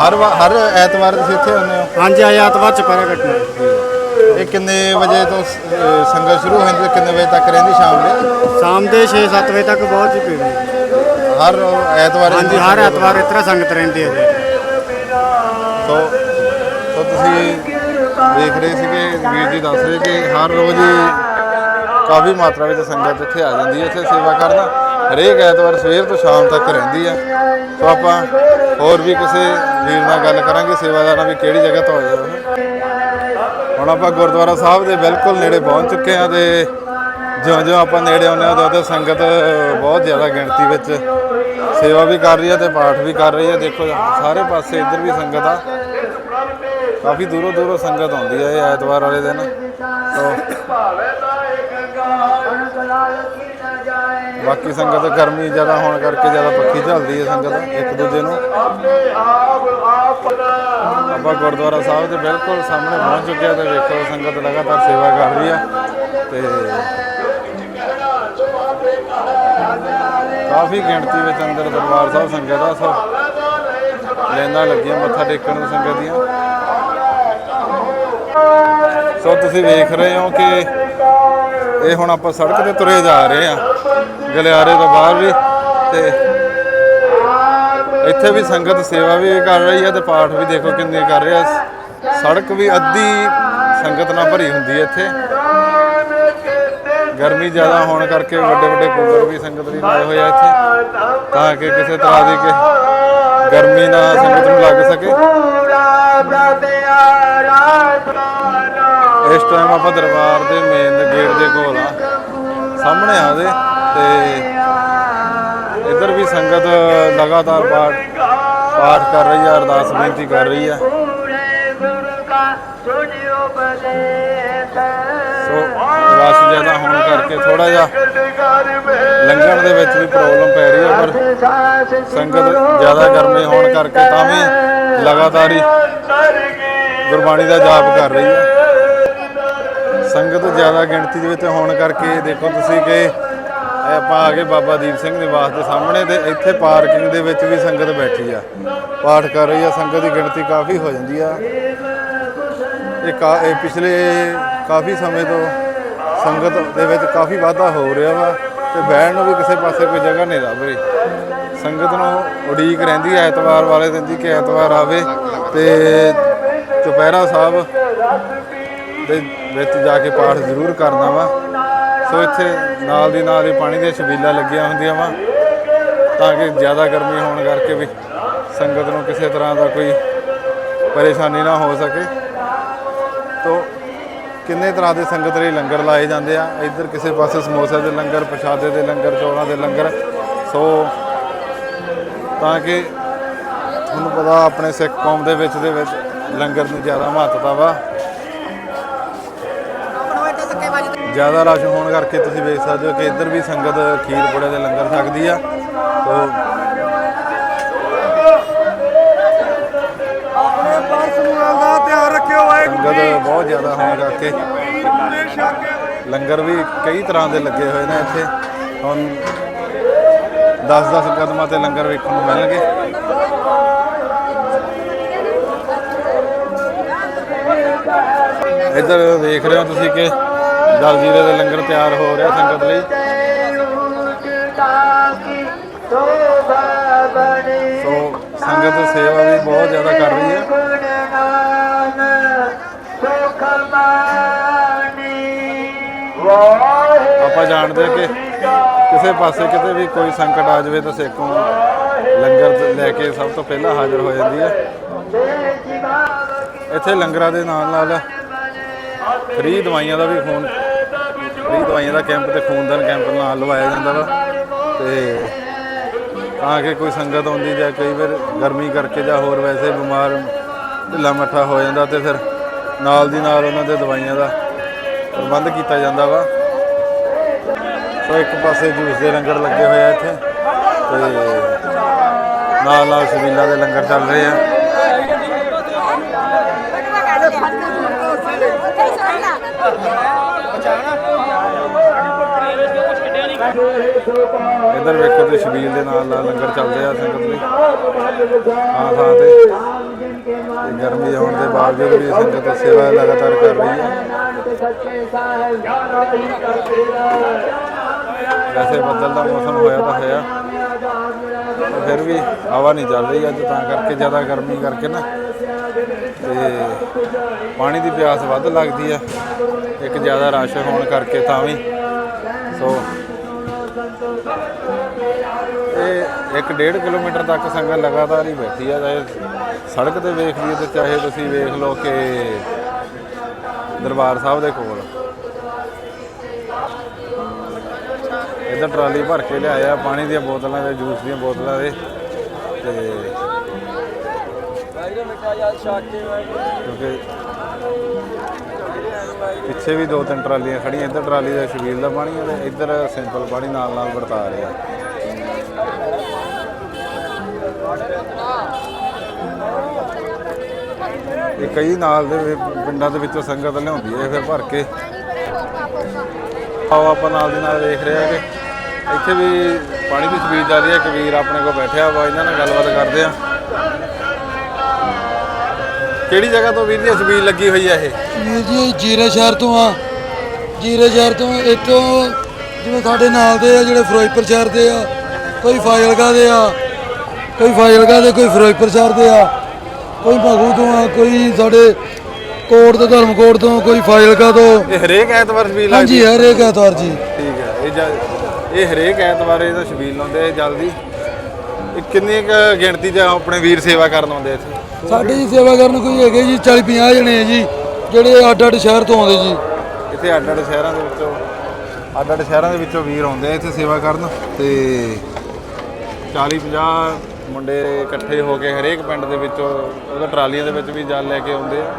ਹਰ ਵਾ- ਹਰ ਐਤਵਾਰ ਤੁਸੀਂ ਇੱਥੇ ਆਉਂਦੇ ਹੋ? ਹਾਂਜੀ ਆਇਆ ਐਤਵਾਰ ਚਪੈਰਾ ਕੱਟਣਾ ਇਹ ਕਿੰਨੇ ਵਜੇ ਤੋਂ ਸ- ਅਹ ਸੰਗਤ ਸ਼ੁਰੂ ਹੁੰਦੀ ਤੇ ਕਿੰਨੇ ਵਜੇ ਤੱਕ ਰਹਿੰਦੀ ਸ਼ਾਮ ਦੇ? ਸ਼ਾਮ ਦੇ 6-7 ਵਜੇ ਤੱਕ ਬਹੁਤ ਹੀ ਪੀੜੀ ਹਰ ਐਤਵਾਰ ਹਾਂਜੀ ਹਰ ਐਤਵਾਰ ਇਸ ਤਰ੍ਹਾਂ ਸੰਗਤ ਰਹਿੰਦੀ ਹੈ ਜੀ। ਸੋ ਸੋ ਤੁਸੀਂ ਦੇਖ ਰਹੇ ਸੀਗੇ ਵੀਰ ਜੀ ਦੱਸ ਰਹੇ ਕਿ ਹਰ ਰੋਜ਼ ਹੀ ਕਾਫੀ ਮਾਤਰਾ ਵਿੱਚ ਸੰਗਤ ਇੱਥੇ ਆ ਜਾਂਦੀ ਹੈ ਇੱਥੇ ਸੇਵਾ ਕਰਨ। ਹਰੇਕ ਐਤਵਾਰ ਸਵੇਰ ਤੋਂ ਸ਼ਾਮ ਤੱਕ ਰਹਿੰਦੀ ਆ। ਸੋ ਆਪਾਂ ਹੋਰ ਵੀ ਕਿਸੇ ਵੀਰ ਨਾਲ ਗੱਲ ਕਰਾਂਗੇ, ਸੇਵਾਦਾਰਾਂ ਵੀ ਕਿਹੜੀ ਜਗ੍ਹਾ ਤੋਂ ਆਏ ਹੋ ਹੁਣ ਆਪਾਂ ਗੁਰਦੁਆਰਾ ਸਾਹਿਬ ਦੇ ਬਿਲਕੁਲ ਨੇੜੇ ਪਹੁੰਚ ਚੁੱਕੇ ਹਾਂ ਤੇ ਜਿਉਂ-ਜਿਉਂ ਆਪਾਂ ਨੇੜੇ ਆਉਂਦੇ ਹਾਂ ਉਦੋਂ ਸੰਗਤ ਬਹੁਤ ਜ਼ਿਆਦਾ ਗਿਣਤੀ ਵਿੱਚ ਸੇਵਾ ਵੀ ਕਰ ਰਹੀ ਹੈ ਤੇ ਪਾਠ ਵੀ ਕਰ ਰਹੀ ਹੈ ਦੇਖੋ ਸਾਰੇ ਪਾਸੇ ਇੱਧਰ ਵੀ ਸੰਗਤ ਆ। ਕਾਫੀ ਦੂਰੋਂ ਦੂਰੋਂ ਸੰਗਤ ਆਉਂਦੀ ਹੈ ਇਹ ਐਤਵਾਰ ਵਾਲੇ ਦਿਨ। ਸੋ ਬਾਕੀ ਸੰਗਤ ਗਰਮੀ ਜ਼ਿਆਦਾ ਹੋਣ ਕਰਕੇ ਜ਼ਿਆਦਾ ਪੱਖੀ ਝੱਲਦੀ ਹੈ ਸੰਗਤ ਇੱਕ ਦੂਜੇ ਨੂੰ। ਆਪਾਂ ਗੁਰਦੁਆਰਾ ਸਾਹਿਬ ਦੇ ਬਿਲਕੁਲ ਸਾਹਮਣੇ ਪਹੁੰਚ ਚੁੱਕੇ ਹਾਂ ਤੇ ਵੇਖੋ ਸੰਗਤ ਲਗਾਤਾਰ ਸੇਵਾ ਕਰ ਰਹੀ ਆ ਤੇ ਕਾਫੀ ਗਿਣਤੀ ਵਿੱਚ ਅੰਦਰ ਦਰਬਾਰ ਸਾਹਿਬ ਸੰਗਤ ਆ ਸੋ ਲੈਂਦਾ ਲੱਗੀਆਂ ਮੱਥਾ ਟੇਕਣ ਨੂੰ ਸੰਗਤ ਦੀਆਂ। ਸੋ ਤੁਸੀਂ ਵੇਖ ਰਹੇ ਹੋ ਕਿ ਇਹ ਹੁਣ ਆਪਾਂ ਸੜਕ ਤੇ ਤੁਰੇ ਜਾ ਰਹੇ ਆ ਗਲਿਆਰੇ ਤੋਂ ਬਾਹਰ ਵੀ ਤੇ ਇੱਥੇ ਵੀ ਸੰਗਤ ਸੇਵਾ ਵੀ ਕਰ ਰਹੀ ਹੈ ਤੇ ਪਾਠ ਵੀ ਦੇਖੋ ਕਿੰਨੇ ਕਰ ਰਹੇ ਆ। ਸੜਕ ਵੀ ਅੱਧੀ ਸੰਗਤ ਨਾਲ ਭਰੀ ਹੁੰਦੀ ਹੈ ਇੱਥੇ। ਗਰਮੀ ਜ਼ਿਆਦਾ ਹੋਣ ਕਰਕੇ ਵੱਡੇ ਵੱਡੇ ਕੂਲਰ ਵੀ ਸੰਗਤ ਲਈ ਲਾਏ ਹੋਏ ਆ ਇੱਥੇ, ਤਾਂ ਕਿ ਕਿਸੇ ਤਰ੍ਹਾਂ ਦੀ ਕਿ ਗਰਮੀ ਨਾ ਸੰਗਤ ਨੂੰ ਲੱਗ ਸਕੇ। ਇਸ ਟਾਈਮ ਆਪਾਂ ਦਰਬਾਰ ਦੇ ਮੇਨ ਗੇਟ ਦੇ ਕੋਲ ਆ। ਸਾਹਮਣੇ ਆ ਉਹਦੇ ਤੇ ਇੱਧਰ ਵੀ ਸੰਗਤ ਲਗਾਤਾਰ ਪਾਠ ਪਾਠ ਕਰ ਰਹੀ ਹੈ ਅਰਦਾਸ ਬੇਨਤੀ ਕਰ ਰਹੀ ਹੈ ਸੋ ਰਸ਼ ਜ਼ਿਆਦਾ ਹੋਣ ਕਰਕੇ ਥੋੜਾ ਜਿਹਾ ਲੰਘਣ ਦੇ ਵਿੱਚ ਵੀ ਪ੍ਰੋਬਲਮ ਪੈ ਰਹੀ ਹੈ ਪਰ ਸੰਗਤ ਜ਼ਿਆਦਾ ਗਰਮੀ ਹੋਣ ਕਰਕੇ ਤਾਂ ਵੀ ਲਗਾਤਾਰ ਹੀ ਗੁਰਬਾਣੀ ਦਾ ਜਾਪ ਕਰ ਰਹੀ ਹੈ ਸੰਗਤ ਜ਼ਿਆਦਾ ਗਿਣਤੀ ਦੇ ਵਿੱਚ ਹੋਣ ਕਰਕੇ ਦੇਖੋ ਤੁਸੀਂ ਕਿ ਆਪਾਂ ਆ ਗਏ ਬਾਬਾ ਦੀਪ ਸਿੰਘ ਨਿਵਾਸ ਦੇ ਸਾਹਮਣੇ ਤੇ ਇੱਥੇ ਪਾਰਕਿੰਗ ਦੇ ਵਿੱਚ ਵੀ ਸੰਗਤ ਬੈਠੀ ਆ। ਪਾਠ ਕਰ ਰਹੀ ਆ, ਸੰਗਤ ਦੀ ਗਿਣਤੀ ਕਾਫੀ ਹੋ ਜਾਂਦੀ ਆ। ਇਹ ਕਾ ਇਹ ਪਿਛਲੇ ਕਾਫੀ ਸਮੇਂ ਤੋਂ ਸੰਗਤ ਦੇ ਵਿੱਚ ਕਾਫੀ ਵਾਧਾ ਹੋ ਰਿਹਾ ਵਾ ਤੇ ਬਹਿਣ ਨੂੰ ਵੀ ਕਿਸੇ ਪਾਸੇ ਕੋਈ ਜਗ੍ਹਾ ਨਹੀਂ ਲੱਭ ਰਹੀ। ਸੰਗਤ ਨੂੰ ਉਡੀਕ ਰਹਿੰਦੀ ਹੈ ਐਤਵਾਰ ਵਾਲੇ ਦਿਨ ਦੀ ਕਿ ਐਤਵਾਰ ਆਵੇ ਤੇ ਚੁਪਹਿਰਾ ਸਾਹਿਬ ਦੇ ਵਿੱਚ ਜਾ ਕੇ ਪਾਠ ਜ਼ਰੂਰ ਕਰਨਾ ਵਾ। ਸੋ ਇੱਥੇ ਨਾਲ ਦੀ ਨਾਲ ਹੀ ਪਾਣੀ ਦੀਆਂ ਛਬੀਲਾਂ ਲੱਗੀਆਂ ਹੁੰਦੀਆਂ ਵਾ, ਤਾਂ ਕਿ ਜ਼ਿਆਦਾ ਗਰਮੀ ਹੋਣ ਕਰਕੇ ਵੀ ਸੰਗਤ ਨੂੰ ਕਿਸੇ ਤਰ੍ਹਾਂ ਦਾ ਕੋਈ ਪਰੇਸ਼ਾਨੀ ਨਾ ਹੋ ਸਕੇ। ਤੋ ਕਿੰਨੇ ਤਰ੍ਹਾਂ ਦੇ ਸੰਗਤ ਲਈ ਲੰਗਰ ਲਾਏ ਜਾਂਦੇ ਆ? ਇੱਧਰ ਕਿਸੇ ਪਾਸੇ ਸਮੋਸੇ ਦੇ ਲੰਗਰ, ਪ੍ਰਸ਼ਾਦੇ ਦੇ ਲੰਗਰ, ਚੌਲਾਂ ਦੇ ਲੰਗਰ। ਸੋ ਤਾਂ ਕਿ ਤੁਹਾਨੂੰ ਪਤਾ, ਆਪਣੇ ਸਿੱਖ ਕੌਮ ਦੇ ਵਿੱਚ ਦੇ ਵਿੱਚ ਲੰਗਰ ਨੂੰ ਜ਼ਿਆਦਾ ਮਹੱਤਤਾ ਵਾ। ਜ਼ਿਆਦਾ ਰਸ਼ ਹੋਣ ਕਰਕੇ ਤੁਸੀਂ ਵੇਖ ਸਕਦੇ ਹੋ ਕਿ ਇੱਧਰ ਵੀ ਸੰਗਤ ਖੀਰ ਪੂੜੇ ਦੇ ਲੰਗਰ ਛਕਦੀ ਆ। ਤੋ ਆਪਣੇ ਪਰਸ ਨੂੰ ਦਾ ਧਿਆਨ ਰੱਖਿਓ ਸੰਗਤ ਬਹੁਤ ਜ਼ਿਆਦਾ ਹੋਣ ਕਰਕੇ ਲੰਗਰ ਵੀ ਕਈ ਤਰ੍ਹਾਂ ਦੇ ਲੱਗੇ ਹੋਏ ਨੇ ਇੱਥੇ। ਹੁਣ 10-10 ਕਦਮਾਂ ਤੇ ਲੰਗਰ ਵੇਖਣ ਨੂੰ ਮਿਲਣਗੇ। ਇੱਧਰ ਦੇਖ ਰਹੇ ਹੋ ਤੁਸੀਂ ਕਿ ਦਲ ਜੀਰੇ ਦੇ ਲੰਗਰ ਤਿਆਰ ਹੋ ਰਿਹਾ ਸੰਗਤ ਲਈ। ਸੋ ਸੰਗਤ ਸੇਵਾ ਵੀ ਬਹੁਤ ਜ਼ਿਆਦਾ ਕਰ ਰਹੀ ਹੈ। ਆਪਾਂ ਜਾਣਦੇ ਹਾਂ ਕਿ ਕਿਸੇ ਪਾਸੇ ਕਿਤੇ ਵੀ ਕੋਈ ਸੰਕਟ ਆ ਜਾਵੇ ਤਾਂ ਸੇਖੋਂ ਲੰਗਰ ਲੈ ਕੇ ਸਭ ਤੋਂ ਪਹਿਲਾਂ ਹਾਜ਼ਰ ਹੋ ਜਾਂਦੀ ਹੈ। ਇੱਥੇ ਲੰਗਰਾਂ ਦੇ ਨਾਲ ਨਾਲ ਫ੍ਰੀ ਦਵਾਈਆਂ ਦਾ ਵੀ ਫੋਨ ਫ੍ਰੀ ਦਵਾਈਆਂ ਦਾ ਕੈਂਪ ਤੇ ਖੂਨਦਾਨ ਕੈਂਪ ਨਾਲ ਲਵਾਇਆ ਜਾਂਦਾ ਵਾ। ਤੇ ਤਾਂ ਕਿ ਕੋਈ ਸੰਗਤ ਆਉਂਦੀ ਜਾਂ ਕਈ ਵਾਰ ਗਰਮੀ ਕਰਕੇ ਜਾਂ ਹੋਰ ਵੈਸੇ ਬਿਮਾਰ, ਢਿੱਲਾ ਮੱਠਾ ਹੋ ਜਾਂਦਾ ਤੇ ਫਿਰ ਨਾਲ ਦੀ ਨਾਲ ਉਹਨਾਂ ਦੇ ਦਵਾਈਆਂ ਦਾ ਪ੍ਰਬੰਧ ਕੀਤਾ ਜਾਂਦਾ ਵਾ। ਸੋ ਇੱਕ ਪਾਸੇ ਜੂਸ ਦੇ ਲੰਗਰ ਲੱਗੇ ਹੋਏ ਆ ਇੱਥੇ ਤੇ ਨਾਲ ਨਾਲ ਸਬੀਲਾ ਦੇ ਲੰਗਰ ਚੱਲ ਰਹੇ ਆ। ਇੱਧਰ ਵੇਖੋ ਤੇ ਸ਼ਬੀਲ ਦੇ ਨਾਲ ਨਾਲ ਲੰਗਰ ਚੱਲਦੇ ਆ ਸੰਗਤ ਲਈ ਹਾਂ, ਥਾਂ ਤੇ। ਗਰਮੀ ਹੋਣ ਦੇ ਬਾਵਜੂਦ ਵੀ ਸੰਗਤ ਸੇਵਾ ਲਗਾਤਾਰ ਕਰ ਰਹੀ ਹੈ। ਵੈਸੇ ਬੱਦਲ ਦਾ ਮੌਸਮ ਹੋਇਆ ਤਾਂ ਹੋਇਆ। ਫਿਰ ਵੀ ਹਵਾ ਨਹੀਂ ਚੱਲ ਰਹੀ ਅੱਜ, ਤਾਂ ਕਰਕੇ ਜ਼ਿਆਦਾ ਗਰਮੀ ਕਰਕੇ ਨਾ। ਤੇ ਪਾਣੀ ਦੀ ਪਿਆਸ ਵੱਧ ਲੱਗਦੀ ਆ ਇੱਕ ਜ਼ਿਆਦਾ ਰਸ਼ ਹੋਣ ਕਰਕੇ ਤਾਂ ਵੀ। ਸੋ ਇੱਕ ਡੇਢ ਕਿਲੋਮੀਟਰ ਤੱਕ ਸੰਗਤ ਲਗਾਤਾਰ ਹੀ ਬੈਠੀ ਆ, ਚਾਹੇ ਸੜਕ ਤੇ ਵੇਖ ਲਈਏ ਤੇ ਚਾਹੇ ਤੁਸੀਂ ਵੇਖ ਲਓ ਕਿ ਦਰਬਾਰ ਸਾਹਿਬ ਦੇ ਕੋਲ। ਇੱਧਰ ਟਰਾਲੀ ਭਰ ਕੇ ਲਿਆਇਆ ਪਾਣੀ ਦੀਆਂ ਬੋਤਲਾਂ ਦੇ, ਜੂਸ ਦੀਆਂ ਬੋਤਲਾਂ ਦੇ, ਤੇ ਕਿਉਂਕਿ ਪਿੱਛੇ ਵੀ ਦੋ ਤਿੰਨ ਟਰਾਲੀਆਂ ਖੜੀਆਂ ਇੱਧਰ ਟਰਾਲੀ ਦਾ ਸ਼ਬੀਲ ਦਾ ਪਾਣੀ ਹੈ ਤੇ ਇੱਧਰ ਸਿੰਪਲ ਪਾਣੀ ਨਾਲ ਨਾਲ ਵਰਤਾ ਰਿਹਾ ਇਹ ਕਈ ਨਾਲ ਦੇ ਪਿੰਡਾਂ ਦੇ ਵਿੱਚੋਂ ਸੰਗਤ ਲਿਆਉਂਦੀ ਹੈ ਫਿਰ ਭਰ ਕੇ। ਆਓ ਆਪਾਂ ਨਾਲ ਦੀ ਨਾਲ ਦੇਖ ਰਹੇ ਆ ਕਿ ਇੱਥੇ ਵੀ ਪਾਣੀ ਦੀ ਸਪੀਡ ਜਾ ਰਹੀ ਹੈ ਕਬੀਰ ਆਪਣੇ ਕੋਲ ਬੈਠਿਆ ਵਾ, ਇਹਨਾਂ ਨਾਲ ਗੱਲਬਾਤ ਕਰਦੇ ਆ ਕਿਹੜੀ ਜਗ੍ਹਾ ਤੋਂ ਵੀਰ ਜੀ ਸਪੀਡ ਲੱਗੀ ਹੋਈ ਹੈ ਇਹ? ਵੀਰ ਜੀ ਜ਼ੀਰਾ ਸ਼ਹਿਰ ਤੋਂ ਆ ਜ਼ੀਰਾ ਸ਼ਹਿਰ ਤੋਂ ਇੱਥੋਂ ਜਿਵੇਂ ਸਾਡੇ ਨਾਲ ਦੇ ਆ, ਜਿਹੜੇ ਫਿਰੋਜ਼ਪੁਰ ਸ਼ਹਿਰ ਦੇ ਆ, ਕੋਈ ਫਾਜ਼ਿਲਕਾ ਦੇ ਆ, ਕੋਈ ਫਾਜ਼ਿਲਕਾ ਦੇ, ਕੋਈ ਫਿਰੋਜ਼ਪੁਰ ਸ਼ਹਿਰ ਦੇ ਆ। ਕੋਈ ਭਾਗੂ ਤੋਂ ਆ ਕੋਈ ਸਾਡੇ ਕੋਟ ਤੋਂ ਧਰਮਕੋਟ ਤੋਂ ਕੋਈ ਫਾਜ਼ਿਲਕਾ ਤੋਂ। ਇਹ ਹਰੇਕ ਐਤਵਾਰ ਸਪੀਡ ਲੱਗਦੀ ਹਾਂਜੀ ਹੈ। ਹਰ ਇੱਕ ਐਤਵਾਰ ਜੀ। ਠੀਕ ਹੈ ਇਹ ਜਲ- ਇਹ ਹਰੇਕ ਐਤਵਾਰ ਇਹਦਾ ਸਪੀਡ ਲਾਉਂਦੇ ਆ ਜਲਦੀ। ਇਹ ਕਿੰਨੀ ਕੁ ਗਿਣਤੀ 'ਚ ਆਪਣੇ ਵੀਰ ਸੇਵਾ ਕਰਨ ਆਉਂਦੇ ਇੱਥੇ? ਸਾਡੇ ਜੀ ਸੇਵਾ ਕਰਨ ਕੋਈ ਹੈਗੇ ਜੀ 40 50 ਜਣੇ ਆ ਜੀ ਜਿਹੜੇ ਅੱਡ ਅੱਡ ਸ਼ਹਿਰ ਤੋਂ ਆਉਂਦੇ ਜੀ। ਇੱਥੇ ਅੱਡ ਅੱਡ ਸ਼ਹਿਰਾਂ ਦੇ ਵਿੱਚੋਂ ਅੱਡ ਅੱਡ ਸ਼ਹਿਰਾਂ ਦੇ ਵਿੱਚੋਂ ਵੀਰ ਆਉਂਦੇ ਆ ਇੱਥੇ ਸੇਵਾ ਕਰਨ ਤੇ 40 50 ਮੁੰਡੇ ਇਕੱਠੇ ਹੋ ਕੇ ਹਰੇਕ ਪਿੰਡ ਦੇ ਵਿੱਚੋਂ, ਉਹਦਾ ਟਰਾਲੀਆਂ ਦੇ ਵਿੱਚ ਵੀ ਜਲ ਲੈ ਕੇ ਆਉਂਦੇ ਆ।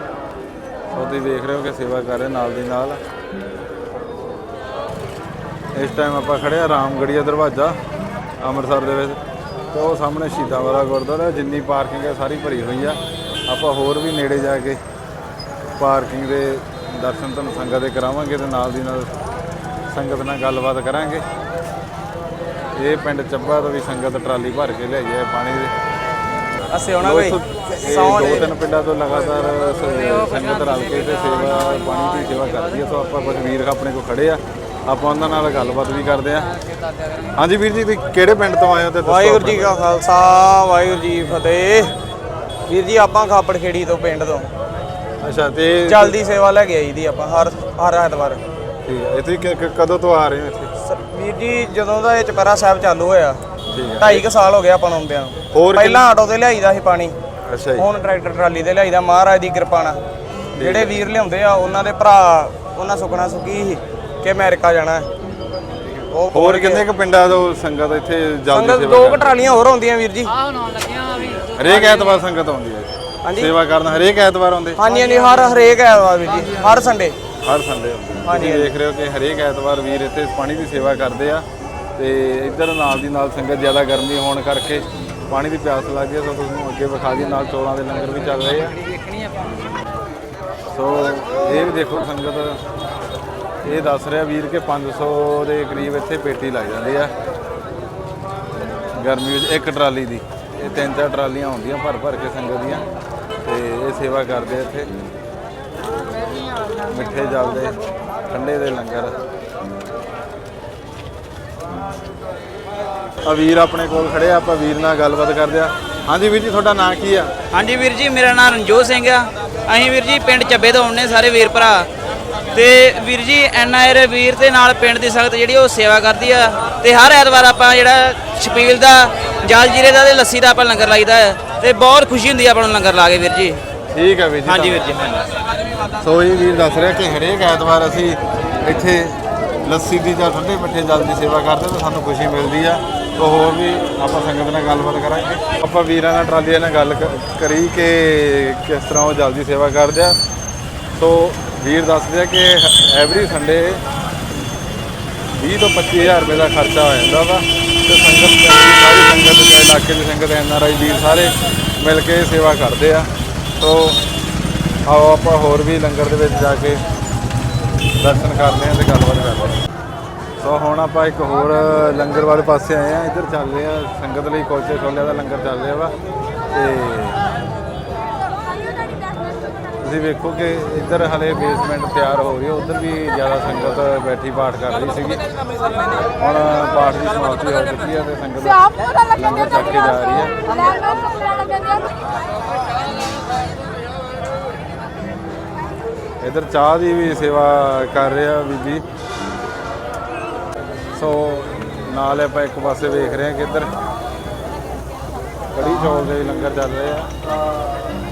ਸੋ ਤੁਸੀਂ ਦੇਖ ਰਹੇ ਹੋ ਕਿ ਸੇਵਾ ਕਰ ਰਹੇ ਨਾਲ ਦੀ ਨਾਲ। ਇਸ ਟਾਈਮ ਆਪਾਂ ਖੜੇ ਆ ਰਾਮਗੜੀਆ ਦਰਵਾਜ਼ਾ, ਅੰਮ੍ਰਿਤਸਰ ਦੇ ਵਿੱਚ। ਤੇ ਉਹ ਸਾਹਮਣੇ ਸ਼ਹੀਦਾਂ ਵਾਲਾ ਗੁਰਦੁਆਰਾ, ਜਿੰਨੀ ਪਾਰਕਿੰਗ ਹੈ ਸਾਰੀ ਭਰੀ ਹੋਈ ਆ। ਆਪਾਂ ਹੋਰ ਵੀ ਨੇੜੇ ਜਾ ਕੇ ਪਾਰਕਿੰਗ ਦੇ ਦਰਸ਼ਨ ਤੁਹਾਨੂੰ ਸੰਗਤ ਦੇ ਕਰਾਵਾਂਗੇ ਤੇ ਨਾਲ ਦੀ ਨਾਲ ਸੰਗਤ ਨਾਲ ਗੱਲਬਾਤ ਕਰਾਂਗੇ। ਇਹ ਪਿੰਡ ਚੱਬਾ ਤੋਂ ਵੀ ਸੰਗਤ ਟਰਾਲੀ ਭਰ ਕੇ ਲਿਆਈ ਹੈ ਪਾਣੀ ਦੇ। ਅਸੀਂ ਕੋਈ? ਇੱਥੋਂ ਇਹ ਦੋ ਤਿੰਨ ਪਿੰਡਾਂ ਤੋਂ ਲਗਾਤਾਰ ਸ- ਸੰਗਤ ਰਲ ਕੇ ਤੇ ਸੇਵਾ ਪਾਣੀ ਦੀ ਸੇਵਾ ਕਰਦੀ ਹੈ। ਸੋ ਆਪਾਂ ਕੁਝ ਵੀਰ ਆਪਣੇ ਕੋਲ ਖੜੇ ਆ। ਆਪਾਂ ਉਹਨਾਂ ਨਾਲ ਗੱਲਬਾਤ ਵੀ ਕਰਦੇ ਆ। ਹਾਂਜੀ ਵੀਰ ਜੀ ਤੁਸੀਂ ਕਿਹੜੇ ਪਿੰਡ ਤੋਂ ਆਏ ਹੋ ਤੇ ਦੱਸੋ ਵਾਹਿਗੁਰੂ ਜੀ ਕਾ ਖਾਲਸਾ ਵਾਹਿਗੁਰੂ ਜੀ ਫਤਿਹ। ਵੀਰ ਜੀ ਆਪਾਂ ਖਾਪੜ ਖੇੜੀ ਤੋਂ ਪਿੰਡ ਤੋਂ। ਅੱਛਾ ਤੇ ਜਲਦੀ ਸੇਵਾ ਲੈ ਕੇ ਆਈ ਦੀ ਆਪਾਂ ਹਰ ਹਰ ਐਤਵਾਰ। ਠੀਕ ਹੈ। ਇਹ ਤੁਸੀਂ ਕਦੋਂ ਤੋਂ ਆ ਰਹੇ ਹੋ ਇੱਥੇ? ਸ- ਵੀਰ ਜੀ ਜਦੋਂ ਦਾ ਇਹ ਚਪੈਰਾ ਸਾਹਿਬ ਚਾਲੂ ਹੋਇਆ ਠੀਕ ਹੈ। ਢਾਈ ਕੁ ਸਾਲ ਹੋ ਗਿਆ ਆਪਾਂ ਨੂੰ ਆਉਂਦਿਆਂ ਨੂੰ। ਹੋਰ ਪਹਿਲਾਂ ਆਟੋ ਤੇ ਲਿਆਈਦਾ ਸੀ ਪਾਣੀ। ਅੱਛਾ ਜੀ। ਹੁਣ ਟਰੈਕਟਰ ਟਰਾਲੀ ਤੇ ਲਿਆਈਦਾ ਮਹਾਰਾਜ ਦੀ ਕਿਰਪਾ ਨਾਲ। ਜਿਹੜੇ ਵੀਰ ਲਿਆਉਂਦੇ ਆ ਉਹਨਾਂ ਦੇ ਭਰਾ ਉਹਨਾਂ ਸੁਖਣਾ ਸੁਖੀ ਸੀ ਕਿ ਅਮਰੀਕਾ ਜਾਣਾ ਹੈ। ਉਹ ਹੋਰ ਕਿੰਨੇ ਕੁ ਪਿੰਡਾਂ ਤੋਂ ਸੰਗਤ ਇੱਥੇ ਜਲਦੀ ਸੰਗਤ ਸੇਵਾ ਦੋ ਕੁ ਟਰਾਲੀਆਂ ਹੋਰ ਆਉਂਦੀਆਂ ਵੀਰ ਜੀ। ਹਰੇਕ ਐਤਵਾਰ ਸੰਗਤ ਆਉਂਦੀ ਹੈ। ਹਾਂਜੀ। ਸੇਵਾ ਕਰਨ ਹਰੇਕ ਐਤਵਾਰ ਆਉਂਦੇ? ਹਾਂਜੀ ਹਾਂਜੀ ਹਰ ਹਰੇਕ ਐਤਵਾਰ ਵੀਰ ਜੀ। ਹਰ ਸੰਡੇ। ਹਰ ਸੰਡੇ ਹਾਂਜੀ, ਤੁਸੀਂ ਦੇਖ ਰਹੇ ਹੋ ਕਿ ਹਰੇਕ ਐਤਵਾਰ ਵੀਰ ਇੱਥੇ ਪਾਣੀ ਦੀ ਸੇਵਾ ਕਰਦੇ ਆ ਤੇ ਇੱਧਰ ਨਾਲ ਦੀ ਨਾਲ ਸੰਗਤ ਜ਼ਿਆਦਾ ਗਰਮੀ ਹੋਣ ਕਰਕੇ ਪਾਣੀ ਦੀ ਪਿਆਸ ਲੱਗਦੀ ਹੈ ਸੋ ਤੁਹਾਨੂੰ ਅੱਗੇ ਵਿਖਾ ਦਈਏ ਨਾਲ ਚੌਲਾਂ ਦੇ ਲੰਗਰ ਵੀ ਚੱਲ ਰਹੇ ਆ। ਸੋ ਇਹ ਵੀ ਦੇਖੋ ਸੰਗਤ ਇਹ ਦੱਸ ਰਿਹਾ ਵੀਰ ਕਿ 500 ਦੇ ਕਰੀਬ ਇੱਥੇ ਪੇਟੀ ਲੱਗ ਜਾਂਦੀ ਆ। ਗਰਮੀ ਵਿੱਚ ਇੱਕ ਟਰਾਲੀ ਦੀ ਇਹ ਤਿੰਨ ਚਾਰ ਟਰਾਲੀਆਂ ਹੁੰਦੀਆਂ ਭਰ ਭਰ ਕੇ ਸੰਗਤ ਦੀਆਂ ਤੇ ਇਹ ਸੇਵਾ ਕਰਦੇ ਆ ਇੱਥੇ। ਮਿੱਠੇ ਜਲ ਦੇ ਠੰਡੇ ਦੇ ਲੰਗਰ। ਆ ਵੀਰ ਆਪਣੇ ਕੋਲ ਖੜੇ ਆ ਆਪਾਂ ਵੀਰ ਨਾਲ ਗੱਲਬਾਤ ਕਰਦੇ ਆ। ਹਾਂਜੀ ਵੀਰ ਜੀ ਤੁਹਾਡਾ ਨਾਂ ਕੀ ਆ? ਹਾਂਜੀ ਵੀਰ ਜੀ ਮੇਰਾ ਨਾਮ ਰਣਜੋਤ ਸਿੰਘ ਆ। ਅਸੀਂ ਵੀਰ ਜੀ ਪਿੰਡ ਚੱਬੇ ਤੋਂ ਆਉਂਦੇ ਸਾਰੇ ਵੀਰ ਭਰਾ। ਤੇ ਵੀਰ ਜੀ ਐਨਆਰ ਵੀਰ ਦੇ ਨਾਲ ਪਿੰਡ ਦੀ ਸੰਗਤ ਜਿਹੜੀ ਉਹ ਸੇਵਾ ਕਰਦੀ ਆ। ਤੇ ਹਰ ਐਤਵਾਰ ਆਪਾਂ ਜਿਹੜਾ ਛਪੀਲ ਦਾ ਜਲ ਜੀਰੇ ਦਾ ਤੇ ਲੱਸੀ ਦਾ ਆਪਾਂ ਲੰਗਰ ਲਾਈਦਾ ਹੈ। ਤੇ ਬਹੁਤ ਖੁਸ਼ੀ ਹੁੰਦੀ ਆ ਆਪਾਂ ਨੂੰ ਲੰਗਰ ਲਾ ਕੇ ਵੀਰ ਜੀ। ਠੀਕ ਹੈ ਵੀਰ ਜੀ ਹਾਂਜੀ ਵੀਰ ਜੀ ਹਾਂਜੀ। ਸੋ ਇਹ ਵੀਰ ਦੱਸ ਰਿਹਾ ਕਿ ਹਰੇਕ ਐਤਵਾਰ ਅਸੀਂ ਇੱਥੇ ਲੱਸੀ ਦੀ ਜਾਂ ਠੰਡੇ ਮਿੱਠੇ ਜਲ ਦੀ ਸੇਵਾ ਕਰਦੇ ਤਾਂ ਸਾਨੂੰ ਖੁਸ਼ੀ ਮਿਲਦੀ ਆ। ਤੋ ਹੋਰ ਵੀ ਆਪਾਂ ਸੰਗਤ ਨਾਲ ਗੱਲਬਾਤ ਕਰਾਂਗੇ। ਆਪਾਂ ਵੀਰਾਂ ਨਾਲ, ਟਰਾਲੀਆਂ ਨਾਲ ਗੱਲ ਕ- ਕਰੀ ਕਿ ਕਿਸ ਤਰ੍ਹਾਂ ਉਹ ਜਲ ਦੀ ਸੇਵਾ ਕਰਦੇ ਆ। ਸੋ ਵੀਰ ਦੱਸਦੇ ਆ ਕਿ ਐਵਰੀ ਸੰਡੇ 20 ਤੋਂ 25000 ਰੁਪਏ ਦਾ ਖਰਚਾ ਹੋ ਜਾਂਦਾ ਵਾ। ਤੇ ਸੰਗਤ ਸਾਰੀ ਸੰਗਤ ਤੇ ਇਲਾਕੇ ਦੀ ਸੰਗਤ, ਐਨ ਆਰ ਆਈ ਵੀਰ ਸਾਰੇ ਮਿਲ ਕੇ ਸੇਵਾ ਕਰਦੇ ਆ। ਸੋ ਆਓ ਆਪਾਂ ਹੋਰ ਵੀ ਲੰਗਰ ਦੇ ਵਿੱਚ ਜਾ ਕੇ ਦਰਸ਼ਨ ਕਰਦੇ ਆ ਤੇ ਗੱਲਬਾਤ ਕਰਦੇ ਆ ਸੋ ਹੁਣ ਆਪਾਂ ਇੱਕ ਹੋਰ ਲੰਗਰ ਵਾਲੇ ਪਾਸੇ ਆਏ ਆ ਇੱਧਰ ਚੱਲ ਰਹੇ ਆ ਸੰਗਤ ਲਈ ਕੁਲਚੇ ਛੋਲਿਆਂ ਦਾ ਲੰਗਰ ਚੱਲ ਰਿਹਾ ਵਾ ਤੇ ਤੁਸੀਂ ਵੇਖੋ ਕਿ ਇੱਧਰ ਹਲੇ ਬੇਸਮੈਂਟ ਤਿਆਰ ਹੋ ਰਹੀ ਹੈ ਉੱਧਰ ਵੀ ਜ਼ਿਆਦਾ ਸੰਗਤ ਬੈਠੀ ਪਾਠ ਕਰ ਰਹੀ ਸੀਗੀ ਹੁਣ ਪਾਠ ਦੀ ਸਮਾਪਤੀ ਹੋ ਚੁੱਕੀ ਹੈ ਤੇ ਸੰਗਤ ਲੰਗਰ ਛਕ ਕੇ ਜਾ ਰਹੀ ਹੈ ਇੱਧਰ ਚਾਹ ਦੀ ਵੀ ਸੇਵਾ ਕਰ ਰਿਹਾ ਬੀਬੀ। ਸੋ ਨਾਲ ਆਪਾਂ ਇੱਕ ਪਾਸੇ ਵੇਖ ਰਹੇ ਹਾਂ ਕਿ ਇੱਧਰ ਕੜੀ ਚੌਲ ਦੇ ਲੰਗਰ ਚੱਲ ਰਹੇ ਆ।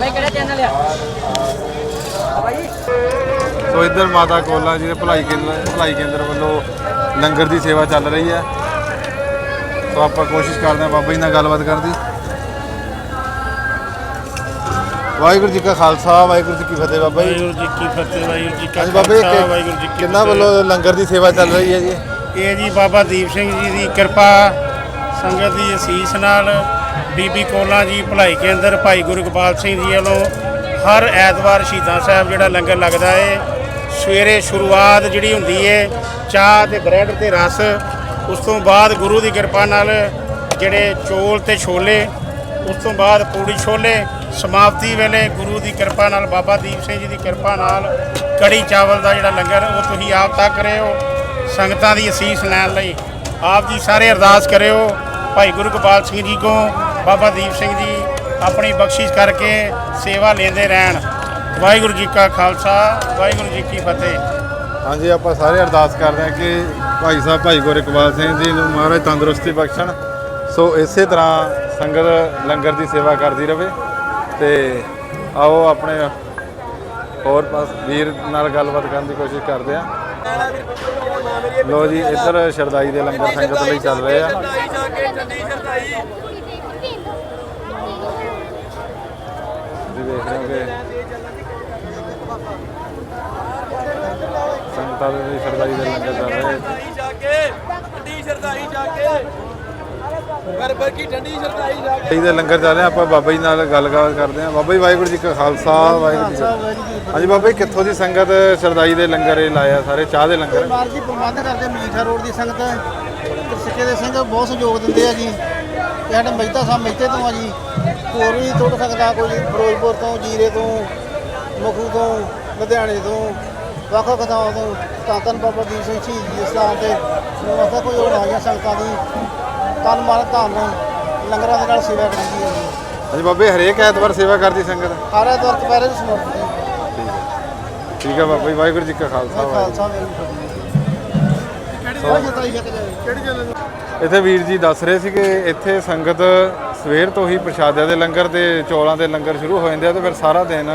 ਬਾਈ ਕਿਹੜਾ ਚੈਨਲ ਆ? ਸੋ ਇੱਧਰ ਮਾਤਾ ਕੋਲਾ ਜੀ ਦੇ ਭਲਾਈ ਕੇਂਦਰ ਭਲਾਈ ਕੇਂਦਰ ਵੱਲੋਂ ਲੰਗਰ ਦੀ ਸੇਵਾ ਚੱਲ ਰਹੀ ਹੈ। ਸੋ ਆਪਾਂ ਕੋਸ਼ਿਸ਼ ਕਰਦੇ ਹਾਂ ਬਾਬਾ ਜੀ ਨਾਲ ਗੱਲਬਾਤ ਕਰਨ ਦੀ। ਵਾਹਿਗੁਰੂ ਜੀ ਕਾ ਖਾਲਸਾ ਵਾਹਿਗੁਰੂ ਜੀ ਕੀ ਫਤਿਹ ਬਾਬਾ ਜੀ। ਵਾਹਿਗੁਰੂ ਜੀ ਕੀ ਫਤਿਹ ਵਾਹਿਗੁਰੂ ਜੀ ਕਾ ਬਾਬਾ ਜੀ ਖਾਲਸਾ, ਵਾਹਿਗੁਰੂ ਜੀ ਕੀ ਕਿੰਨਾ ਫਤਿਹ। ਵੱਲੋਂ ਲੰਗਰ ਦੀ ਸੇਵਾ ਚੱਲ ਰਹੀ ਹੈ ਜੀ? ਇਹ ਜੀ ਬਾਬਾ ਦੀਪ ਸਿੰਘ ਜੀ ਦੀ ਕਿਰਪਾ ਸੰਗਤ ਦੀ ਅਸੀਸ ਨਾਲ ਬੀਬੀ ਕੋਲਾ ਜੀ ਭਲਾਈ ਕੇਂਦਰ ਭਾਈ ਗੁਰਗੋਪਾਲ ਸਿੰਘ ਜੀ ਵੱਲੋਂ ਹਰ ਐਤਵਾਰ ਸ਼ਹੀਦਾਂ ਸਾਹਿਬ ਜਿਹੜਾ ਲੰਗਰ ਲੱਗਦਾ ਏ ਸਵੇਰੇ ਸ਼ੁਰੂਆਤ ਜਿਹੜੀ ਹੁੰਦੀ ਏ ਚਾਹ ਤੇ ਬ੍ਰੈਡ ਤੇ ਰਸ ਉਸ ਤੋਂ ਬਾਅਦ ਗੁਰੂ ਦੀ ਕਿਰਪਾ ਨਾਲ ਜਿਹੜੇ ਚੋਲ ਤੇ ਛੋਲੇ, ਉਸ ਤੋਂ ਬਾਅਦ ਪੂੜੀ ਛੋਲੇ, ਸਮਾਪਤੀ ਵੇਲੇ ਗੁਰੂ ਦੀ ਕਿਰਪਾ ਨਾਲ ਬਾਬਾ ਦੀਪ ਸਿੰਘ ਜੀ ਦੀ ਕਿਰਪਾ ਨਾਲ ਕੜੀ ਚਾਵਲ ਦਾ ਜਿਹੜਾ ਲੰਗਰ, ਉਹ ਤੁਸੀਂ ਆਪ ਤੱਕ ਰਹੇ ਹੋ ਸੰਗਤਾਂ ਦੀ ਅਸੀਸ ਲੈਣ ਲਈ। ਆਪ ਜੀ ਸਾਰੇ ਅਰਦਾਸ ਕਰਿਓ, ਭਾਈ ਗੁਰੂ ਗੋਪਾਲ ਸਿੰਘ ਜੀ ਕੋ, ਬਾਬਾ ਦੀਪ ਸਿੰਘ ਜੀ ਆਪਣੀ ਬਖਸ਼ਿਸ਼ ਕਰਕੇ ਸੇਵਾ ਲੈਂਦੇ ਰਹਿਣ। ਵਾਹਿਗੁਰੂ ਜੀ ਕਾ ਖਾਲਸਾ, ਵਾਹਿਗੁਰੂ ਜੀ ਕੀ ਫਤਿਹ। ਹਾਂਜੀ, ਆਪਾਂ ਸਾਰੇ ਅਰਦਾਸ ਕਰਦੇ ਹਾਂ ਕਿ ਭਾਈ ਸਾਹਿਬ, ਭਾਈ ਗੋਰੇਕਵਾਲ ਸਿੰਘ ਜੀ ਨੂੰ ਮਹਾਰਾਜ ਤੰਦਰੁਸਤੀ ਬਖਸ਼ਣ। ਸੋ ਇਸੇ ਤਰ੍ਹਾਂ ਸੰਗਤ ਲੰਗਰ ਦੀ ਸੇਵਾ ਕਰਦੀ ਰਹੇ ਤੇ ਆਓ ਆਪਣੇ ਹੋਰ ਪਾਸ ਵੀਰ ਨਾਲ ਗੱਲਬਾਤ ਕਰਨ ਦੀ ਕੋਸ਼ਿਸ਼ ਕਰਦੇ ਹਾਂ ਲੋ ਜੀ, ਇੱਧਰ ਸ਼ਰਦਾਈ ਦੇ ਲੰਗਰ ਸੰਗਤ ਲਈ ਚੱਲ ਰਹੇ ਆ। ਤੁਸੀਂ ਦੇਖ ਰਹੇ ਹੋ ਸੰਗਤਾਂ ਦੇ ਲਈ ਸ਼ਰਦਾਈ ਦੇ ਲੰਗਰ ਚੱਲ ਰਹੇ ਆ। ਠੰਡੀ ਦੇ ਲੰਗਰ ਚੱਲ ਰਿਹਾ ਆਪਾਂ ਬਾਬਾ ਜੀ ਨਾਲ ਗੱਲਬਾਤ ਕਰਦੇ ਹਾਂ। ਬਾਬਾ ਜੀ ਵਾਹਿਗੁਰੂ ਜੀ ਕਾ ਖਾਲਸਾ ਵਾਹਿਗੁਰੂ ਜੀ। ਹਾਂਜੀ ਬਾਬਾ ਜੀ ਕਿੱਥੋਂ ਦੀ ਸੰਗਤ ਸ਼ਰਦਾਈ ਦੇ ਲੰਗਰ ਇਹ ਲਾਇਆ ਸਾਰੇ ਚਾਹ ਦੇ ਲੰਗਰ? ਮਾਰ ਜੀ ਪ੍ਰਬੰਧ ਕਰਦੇ ਮਜੀਠਾ ਰੋਡ ਦੀ ਸੰਗਤ। ਤੇ ਸਿੱਕੇ ਦੇ ਸਿੰਘ ਬਹੁਤ ਸਹਿਯੋਗ ਦਿੰਦੇ ਆ ਜੀ। ਤੇ ਸਾਡੇ ਮਹਿਤਾ ਸਾਹਿਬ ਮਹਿਤੇ ਤੋਂ ਆ ਜੀ। ਹੋਰ ਵੀ ਟੁੱਟ ਸਕਦਾ ਕੋਈ ਫਿਰੋਜ਼ਪੁਰ ਤੋਂ ਜੀਰੇ ਤੋਂ ਮਖੂ ਤੋਂ ਲੁਧਿਆਣੇ ਤੋਂ ਵੱਖ ਵੱਖ ਥਾਵਾਂ ਤੋਂ ਧੰਨ ਬਾਬਾ ਦੀਪ ਸਿੰਘ ਸ਼ਹੀਦ ਜੀ ਸਥਾਨ ਤੇ। ਨਮਸਤੇ ਕੋਈ ਹੋਰ ਆਈਆਂ ਸੰਗਤਾਂ ਦੀ ਤਨ ਮਨ ਧਨ ਲੰਗਰਾਂ ਦੇ ਨਾਲ ਸੇਵਾ ਕਰੀਦੀ ਹੈ। ਜੀ ਹਾਂਜੀ ਬਾਬੇ ਹਰੇਕ ਐਤਵਾਰ ਸੇਵਾ ਕਰਦੀ ਸੰਗਤ? ਹਰ ਐਤਵਾਰ ਦੁਪਹਿਰੇ ਨੂੰ ਸਮਰਪਿਤ ਹੈ। ਠੀਕ ਹੈ। ਠੀਕ ਹੈ ਬਾਬਾ ਜੀ ਵਾਹਿਗੁਰੂ ਜੀ ਕਾ ਖਾਲਸਾ ਵਾਹਿਗੁਰੂ ਕਿਹੜੀ ਜਗ੍ਹਾ? ਇੱਥੇ ਵੀਰ ਜੀ ਦੱਸ ਰਹੇ ਸੀ ਕਿ ਇੱਥੇ ਸੰਗਤ ਸਵੇਰ ਤੋਂ ਹੀ ਪ੍ਰਸ਼ਾਦਿਆਂ ਦੇ ਲੰਗਰ ਤੇ ਚੌਲਾਂ ਦੇ ਲੰਗਰ ਸ਼ੁਰੂ ਹੋ ਜਾਂਦੇ ਆ ਤੇ ਫਿਰ ਸਾਰਾ ਦਿਨ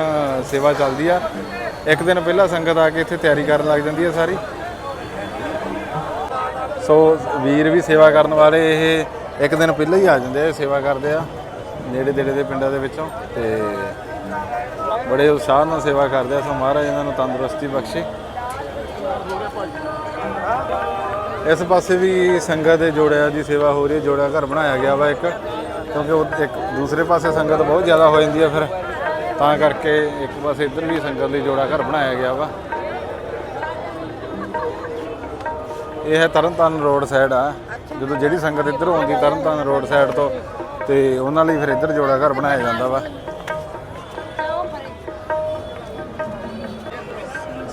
ਸੇਵਾ ਚੱਲਦੀ ਆ। ਇੱਕ ਦਿਨ ਪਹਿਲਾਂ ਸੰਗਤ ਆ ਕੇ ਇੱਥੇ ਤਿਆਰੀ ਕਰਨ ਲੱਗ ਜਾਂਦੀ ਆ ਸਾਰੀ। ਸੋ ਵੀਰ ਵੀ ਸੇਵਾ ਕਰਨ ਵਾਲੇ ਇਹ ਇੱਕ ਦਿਨ ਪਹਿਲਾਂ ਹੀ ਆ ਜਾਂਦੇ ਆ ਸੇਵਾ ਕਰਦੇ ਆ, ਨੇੜੇ ਨੇੜੇ ਦੇ ਪਿੰਡਾਂ ਦੇ ਵਿੱਚੋਂ ਤੇ ਬੜੇ ਉਤਸ਼ਾਹ ਨਾਲ ਸੇਵਾ ਕਰਦੇ ਆ। ਸੋ ਮਹਾਰਾਜ ਇਹਨਾਂ ਨੂੰ ਤੰਦਰੁਸਤੀ ਬਖਸ਼ੇ। ਇਸ ਪਾਸੇ ਵੀ ਸੰਗਤ ਦੇ ਜੋੜਿਆਂ ਦੀ ਸੇਵਾ ਹੋ ਰਹੀ ਹੈ। ਜੋੜਾ ਘਰ ਬਣਾਇਆ ਗਿਆ ਵਾ ਇੱਕ, ਕਿਉਂਕਿ ਉਹ ਇੱਕ ਦੂਸਰੇ ਪਾਸੇ ਸੰਗਤ ਬਹੁਤ ਜ਼ਿਆਦਾ ਹੋ ਜਾਂਦੀ ਹੈ ਫਿਰ। ਤਾਂ ਕਰਕੇ ਇੱਕ ਪਾਸੇ ਇੱਧਰ ਵੀ ਸੰਗਤ ਲਈ ਜੋੜਾ ਘਰ ਬਣਾਇਆ ਗਿਆ ਵਾ। ਇਹ ਹੈ ਤਰਨਤਾਰਨ ਰੋਡ ਸਾਈਡ ਆ। ਜਦੋਂ ਜਿਹੜੀ ਸੰਗਤ ਇੱਧਰ ਆਉਂਦੀ ਤਰਨਤਾਰਨ ਰੋਡ ਸਾਈਡ ਤੋਂ ਤੇ ਉਹਨਾਂ ਲਈ ਫਿਰ ਇੱਧਰ ਜੋੜਾ ਘਰ ਬਣਾਇਆ ਜਾਂਦਾ ਵਾ।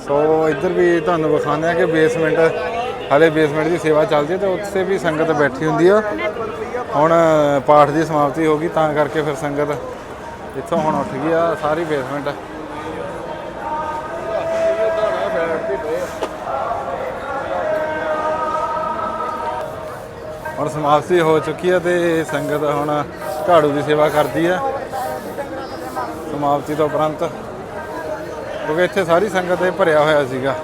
ਸੋ ਇੱਧਰ ਵੀ ਤੁਹਾਨੂੰ ਵਿਖਾਉਂਦੇ ਆ ਕਿ ਬੇਸਮੈਂਟ ਹਾਲੇ ਬੇਸਮੈਂਟ ਦੀ ਸੇਵਾ ਚੱਲਦੀ ਹੈ ਤੇ ਉੱਥੇ ਵੀ ਸੰਗਤ ਬੈਠੀ ਹੁੰਦੀ ਆ। ਹੁਣ ਪਾਠ ਦੀ ਸਮਾਪਤੀ ਹੋ ਗਈ ਤਾਂ ਕਰਕੇ ਫਿਰ ਸੰਗਤ ਇੱਥੋਂ ਹੁਣ ਉੱਠ ਗਈ ਆ ਸਾਰੀ ਬੇਸਮੈਂਟ ਹੁਣ ਸਮਾਪਤੀ ਹੋ ਚੁੱਕੀ ਹੈ ਤੇ ਸੰਗਤ ਹੁਣ ਝਾੜੂ ਦੀ ਸੇਵਾ ਕਰਦੀ ਹੈ। ਸਮਾਪਤੀ ਤੋਂ ਉਪਰੰਤ, ਕਿਉਂਕਿ ਇੱਥੇ ਸਾਰੀ ਸੰਗਤ ਇਹ ਭਰਿਆ ਹੋਇਆ ਸੀਗਾ।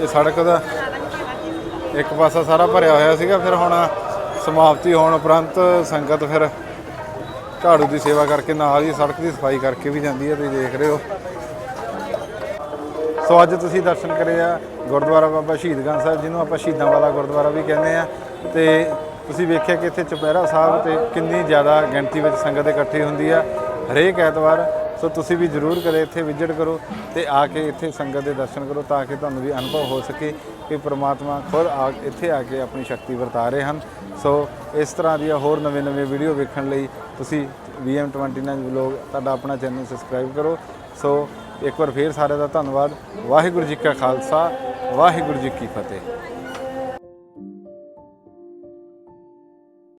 ਇਹ ਸੜਕ ਦਾ ਇੱਕ ਪਾਸਾ ਸਾਰਾ ਭਰਿਆ ਹੋਇਆ ਸੀਗਾ, ਫਿਰ ਹੁਣ ਸਮਾਪਤੀ ਹੋਣ ਉਪਰੰਤ ਸੰਗਤ ਫਿਰ ਝਾੜੂ ਦੀ ਸੇਵਾ ਕਰਕੇ ਨਾਲ ਹੀ ਸੜਕ ਦੀ ਸਫ਼ਾਈ ਕਰਕੇ ਵੀ ਜਾਂਦੀ ਹੈ, ਤੁਸੀਂ ਦੇਖ ਰਹੇ ਹੋ। ਸੋ ਅੱਜ ਤੁਸੀਂ ਦਰਸ਼ਨ ਕਰੇ ਆ ਗੁਰਦੁਆਰਾ ਬਾਬਾ ਸ਼ਹੀਦਗੰਜ ਸਾਹਿਬ ਜਿਹਨੂੰ ਆਪਾਂ ਸ਼ਹੀਦਾਂ ਵਾਲਾ ਗੁਰਦੁਆਰਾ ਵੀ ਕਹਿੰਦੇ ਆ ਤੇ ਤੁਸੀਂ ਵੇਖਿਆ ਕਿ ਇੱਥੇ ਚੁਪਹਿਰਾ ਸਾਹਿਬ ਤੇ ਕਿੰਨੀ ਜ਼ਿਆਦਾ ਗਿਣਤੀ ਵਿੱਚ ਸੰਗਤ ਇਕੱਠੀ ਹੁੰਦੀ ਆ, ਹਰੇਕ ਐਤਵਾਰ, ਸੋ ਤੁਸੀਂ ਵੀ ਜ਼ਰੂਰ ਕਦੇ ਇੱਥੇ ਵਿਜ਼ਿਟ ਕਰੋ ਤੇ ਆ ਕੇ ਇੱਥੇ ਸੰਗਤ ਦੇ ਦਰਸ਼ਨ ਕਰੋ ਤਾਂ ਕਿ ਤੁਹਾਨੂੰ ਵੀ ਅਨੁਭਵ ਹੋ ਸਕੇ ਕਿ ਪ੍ਰਮਾਤਮਾ ਖੁਦ ਆ ਇੱਥੇ ਆ ਕੇ ਆਪਣੀ ਸ਼ਕਤੀ ਵਰਤਾ ਰਹੇ ਹਨ। ਸੋ ਇਸ ਤਰ੍ਹਾਂ ਦੀਆਂ ਹੋਰ ਨਵੇਂ-ਨਵੇਂ ਵੀਡੀਓ ਵੇਖਣ ਲਈ ਤੁਸੀਂ VM29 ਵਲੋਗ ਤੁਹਾਡਾ ਆਪਣਾ ਚੈਨਲ ਸਬਸਕ੍ਰਾਈਬ ਕਰੋ। ਸੋ ਇੱਕ ਵਾਰ ਫੇਰ ਸਾਰਿਆਂ ਦਾ ਧੰਨਵਾਦ। ਵਾਹਿਗੁਰੂ ਜੀ ਕਾ ਖਾਲਸਾ, ਵਾਹਿਗੁਰੂ ਜੀ ਕੀ ਫਤਿਹ।